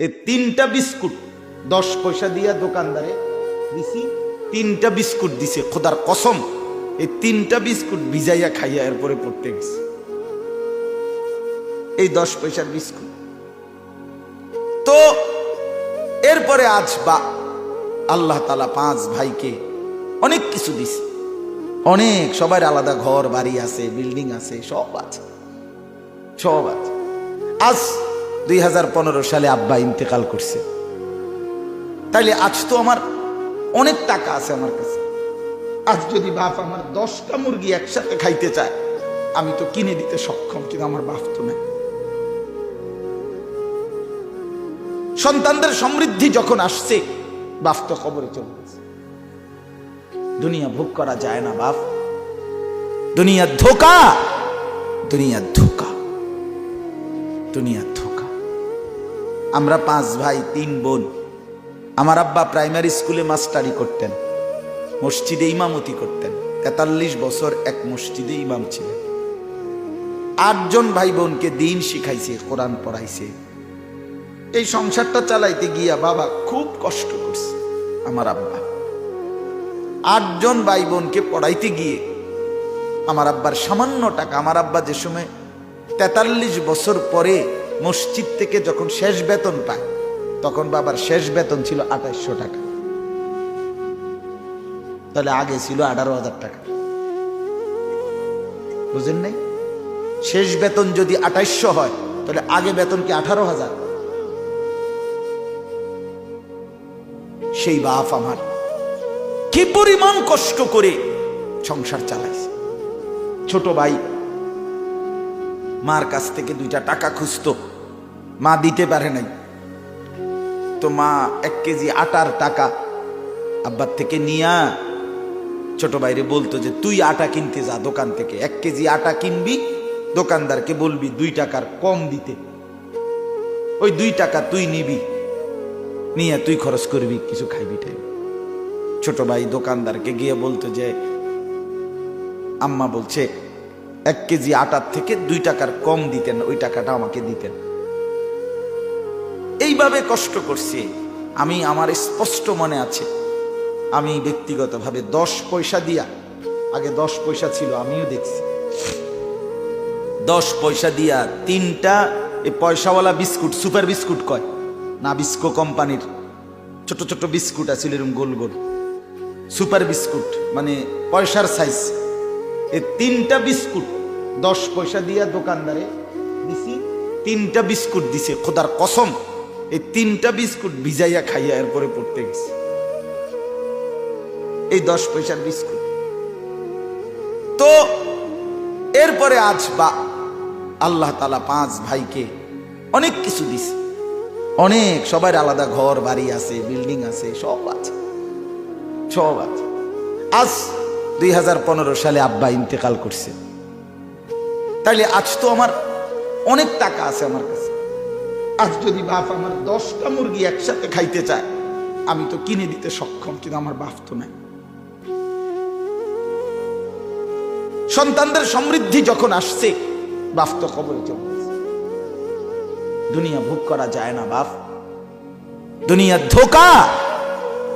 এই তিনটা বিস্কুট, দশ পয়সা দিয়া দোকানদারে দিছি, তিনটা বিস্কুট দিছে, খোদার কসম, এই তিনটা বিস্কুট ভিজাইয়া খাইয়া এরপরে পড়তে গেছে। এই দশ পয়সার বিস্কুট। তো এরপরে আজ বা আল্লাহ তালা পাঁচ ভাইকে অনেক কিছু দিছে। অনেক, সবার আলাদা ঘর, বাড়ি আছে, বিল্ডিং আছে, সব আছে। সব আছে। আজ দুই হাজার পনেরো সালে আব্বা ইন্তেকাল করছে। তাইলে আজ তো আমার অনেক টাকা আছে আমার কাছে। আজ যদি বাপ আমার দশটা মুরগি একসাথে খাইতে চায়, আমি তো কিনে দিতে সক্ষম, কিন্তু আমার বাপ তো নাই। সন্তানদের সমৃদ্ধি যখন আসছে, বাপ তো খবরে চলে গেছে। দুনিয়া ভোগ করা যায় না বাপ। দুনিয়া ধোকা দুনিয়া ধোকা। দুনিয়া ধোকা। আমরা পাঁচ ভাই, তিন বোন। আমার আব্বা প্রাইমারি স্কুলে মাস্টারি করতেন, মসজিদে ইমামতি করতেন। তেতাল্লিশ বছর এক মসজিদে ইমাম ছিলেন। আটজন ভাই বোনকে দিন শিখাইছে, কোরআন পড়াইছে। এই সংসারটা চালাইতে গিয়া বাবা খুব কষ্ট করছে, আমার আব্বা। আটজন ভাই বোনকে পড়াইতে গিয়ে আমার আব্বার সামান্য টাকা, আমার আব্বা যে সময় তেতাল্লিশ বছর পরে মসজিদ থেকে যখন শেষ বেতন পায়, তখন বাবার শেষ বেতন ছিল আঠাইশশো টাকা। তাহলে আগে ছিল আঠারো হাজার টাকা। বুঝেন নাই? শেষ বেতন যদি আঠাইশশো হয়, তাহলে আগে বেতন কি আঠারো হাজার? সেই বাপ আমার কি পরিমাণ কষ্ট করে সংসার চালাইছে। ছোট ভাই, মার কাছ থেকে দুইটা টাকা খুঁজত। মা দিতে পারে নাই। তো মা এক কেজি আটার টাকা আব্বার থেকে নিয়া ছোট ভাইরে বলতো যে, তুই আটা কিনতে যা দোকান থেকে। এক কেজি আটা কিনবি, দোকানদারকে বলবি দুই টাকার কম দিতে। ওই দুই টাকা তুই নিবি, নিয়ে তুই খরচ করবি, কিছু খাইবি টাইবি। ছোট ভাই দোকানদারকে গিয়ে বলতো যে, আম্মা বলছে, এক কেজি আটার থেকে দুই টাকার কম দিতেন ওই টাকাটা আমাকে দিতেন। এইভাবে কষ্ট করছি, আমি আমার স্পষ্ট মনে আছে। আমি ব্যক্তিগতভাবে দশ পয়সা দিয়া, আগে দশ পয়সা ছিল, আমিও দেখছি। দশ পয়সা দিয়া তিনটা, এই পয়সাওয়ালা বিস্কুট, সুপার বিস্কুট কয়? না, বিস্কো কোম্পানির। ছোট ছোট বিস্কুট আছে এরকম গোল গোল। সুপার বিস্কুট মানে পয়সার সাইজ এই তিনটা বিস্কুট, দশ পয়সা দিয়া দোকানদারে দিছি, তিনটা বিস্কুট দিছে, খোদার কসম। এই তিনটা বিস্কুট ভিজাইয়া খাইয়া এরপরে পড়তে গেছে। এই দশ পয়সার বিস্কুট। তো এরপরে আজ বা আল্লাহ তালা পাঁচ ভাইকে অনেক কিছু দিছে। অনেক, সবার আলাদা ঘর, বাড়ি আছে, বিল্ডিং আছে, সব আছে। সব আছে। আজ দুই হাজার পনেরো সালে আব্বা ইন্তেকাল করছে। তাইলে আজ তো আমার অনেক টাকা আছে আমার কাছে। আজ যদি বাপ আমার দশটা মুরগি একসাথে খাইতে চায়, আমি তো কিনে দিতে সক্ষম, কিন্তু আমার বাপ তো নাই। সন্তানদের সমৃদ্ধি যখন আসছে, বাপ তো খবরে চলে দুনিয়া ভোগ করা যায় না বাপ। দুনিয়া ধোকা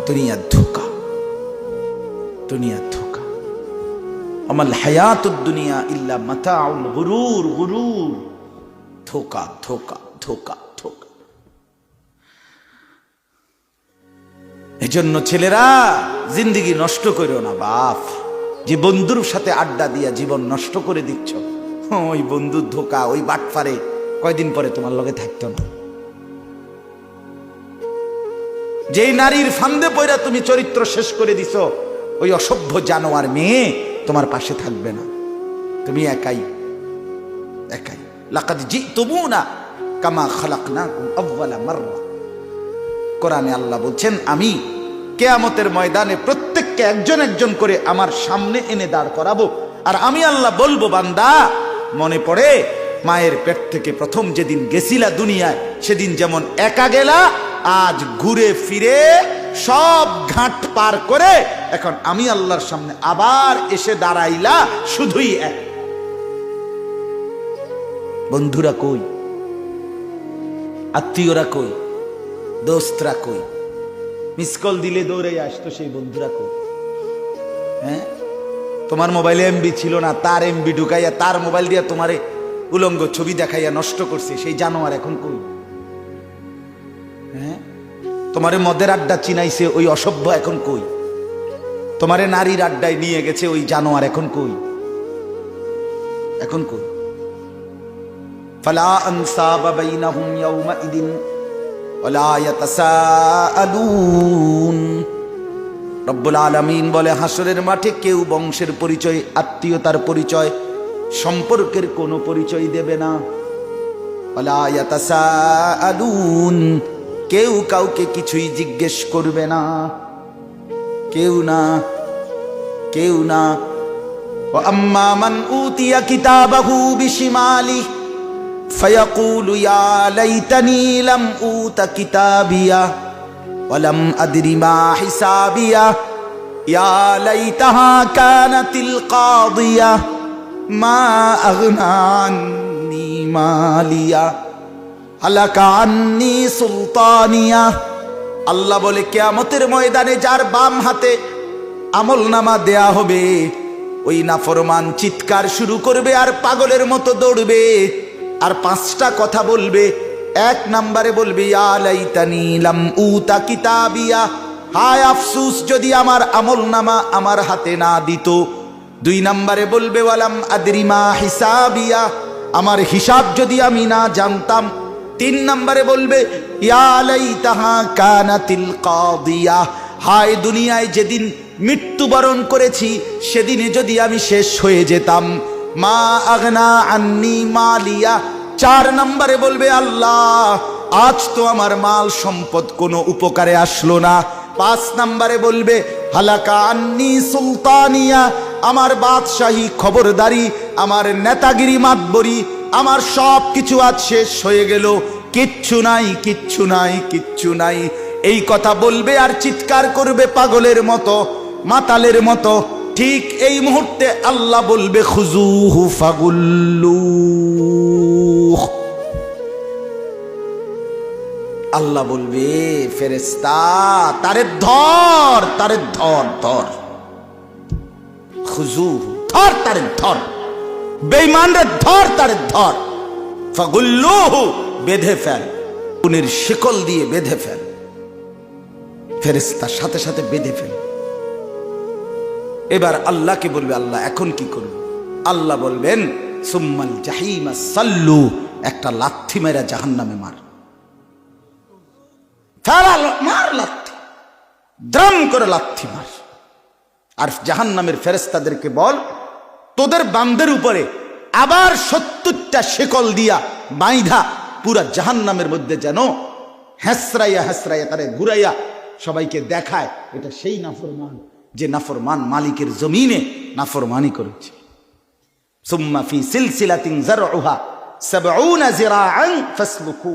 দুনিয়া ধোকা দুনিয়া ধোকা। আমাল হায়াতুদ দুনিয়া ইল্লা মাতাউল গুরুর গুরুর। ধোকা ধোকা ধোকা। এজন্য ছেলেরা জিন্দিগি নষ্ট করো না, বাপ। যে বন্ধুর সাথে আড্ডা দিয়া জীবন নষ্ট করে দিচ্ছ, ওই বন্ধুর ধোকা, ওই বাটফারে কয়দিন পরে তোমার লগে থাকতো না। যেই নারীর ফান্দে পয়রা তুমি চরিত্র শেষ করে দিছ, ওই অসভ্য জানোয়ার মেয়ে তোমার পাশে থাকবে না। তুমি একাই একাই। লাকাদ জি তবু না কামা খালাক না কোরআনে আল্লাহ বলছেন, আমি কেয়ামতের ময়দানে প্রত্যেককে একজন একজন করে আমার সামনে এনে দাঁড় করাবো। আর আমি আল্লাহ বলব, বান্দা, মনে পড়ে, মায়ের পেট থেকে প্রথম যেদিন গেছিলা দুনিয়ায়, সেদিন যেমন একা গেলা, আজ ঘুরে ফিরে সব ঘাট পার করে এখন আমি আল্লাহর সামনে আবার এসে দাঁড়াইলা শুধুই এক। বন্ধুরা কই? আত্মীয়রা কই? দোস্তরা কই? মিস কল দিলে দৌড়ে আসতো সেই বন্ধুরা কই হ্যাঁ? তোমার মোবাইলে এমবি ছিল না, তার এমবি ঢুকাইয়া, তার মোবাইল দিয়ে তোমারে উলঙ্গ ছবি দেখাইয়া নষ্ট করছে, সেই জানোয়ার এখন কই? হ্যাঁ? তোমারে মদের আড্ডা চিনাইছে ওই অসভ্য এখন কই? তোমারে নারীর আড্ডায় নিয়ে গেছে ওই জানোয়ার এখন কই? এখন কই? ফালা আনসাবা বাইনাহুম ওয়ালা ইয়াতাসাআলুন রব্বুল আলমিন বলে, হাসরের মাঠে কেউ বংশের পরিচয়, আত্মীয়তার পরিচয়, সম্পর্কের কোনো পরিচয় দেবে না। কেউ কাউকে কিছুই জিজ্ঞেস করবে না। কেউ না কেউ না। আম্মা মান উতিয়া কিতাবাহু বিশিমালি فيقول يا ليتني لم أوت كتابيه ولم أدر ما حسابيه يا ليتها كانت القاضية ما أغنى عني ماليه হালাকা আন্নি সুলতানিয়া আল্লাহ বলে কেয়ামতের ময়দানে যার বাম হাতে আমল নামা দেয়া হবে ওই নাফরমান চিৎকার শুরু করবে আর পাগলের মতো দৌড়বে আর পাঁচটা কথা বলবে, এক নাম্বারে বলবে হায় আফসুস, যদি আমার আমল নামা আমার হাতে না দিত। দুই নাম্বারে বলবে, ওয়ালাম আদরিমা হিসাবিয়া। আমার হিসাব যদি আমি না জানতাম। তিন নম্বরে বলবে ইয়ালাই তাহা হায় দুনিয়ায় যেদিন মৃত্যুবরণ করেছি, সেদিনে যদি আমি শেষ হয়ে যেতাম। মা আগনা আন্নি মালিয়া। চার নম্বরে বলবে, আল্লাহ, আজ তো আমার মাল সম্পদ কোনো উপকারে আসলো না। পাঁচ নম্বরে বলবে, হালাকা আন্নি সুলতানিয়া, আমার বাদশাহী খবরদারি, আমার নেতাগিরি মাতবরি, আমার সব কিছু আজ শেষ হয়ে গেল। কিচ্ছু নাই কিচ্ছু নাই কিচ্ছু নাই। এই কথা বলবে আর চিৎকার করবে পাগলের মতো, মাতালের মতো। ঠিক এই মুহূর্তে আল্লাহ বলবে খুজুহু ফাগুল্লু আল্লাহ বলবে ফেরেস্তা তারে ধর তারে ধর ধর। খুজু ধর, তারে ধর। বেইমান রে ধর, তারে ধর। ফাগুল্লুহু, বেঁধে ফেল। উনির শিকল দিয়ে বেঁধে ফেল। ফেরেস্তার সাথে সাথে বেঁধে ফেল। এবার আল্লাহকে বলবে, আল্লাহ, এখন কি করবে? আল্লাহ বলবেন, সুম্মাল জাহিমা সাল্লু, একটা লাথি মেরা জাহান্নামে মার। মার লাথি। দ্রাম করে লাথি মার। আর জাহান্নামের ফেরেস্তাদেরকে বল, তোদের বান্দের উপরে আবার সত্তরটা শেকল দিয়া বাইধা পুরা জাহান্নামের মধ্যে যেন হ্যাসরাইয়া হ্যাসরাইয়া তারে ঘুরাইয়া সবাইকে দেখায়, এটা সেই নাফরমান। যে নাফরমান মালিকের জমিনে নাফরমানি করেছে। সুম্মা ফি সিলসিলাতিন জারউহা সাবউনা জিরাআন ফাসলুকু।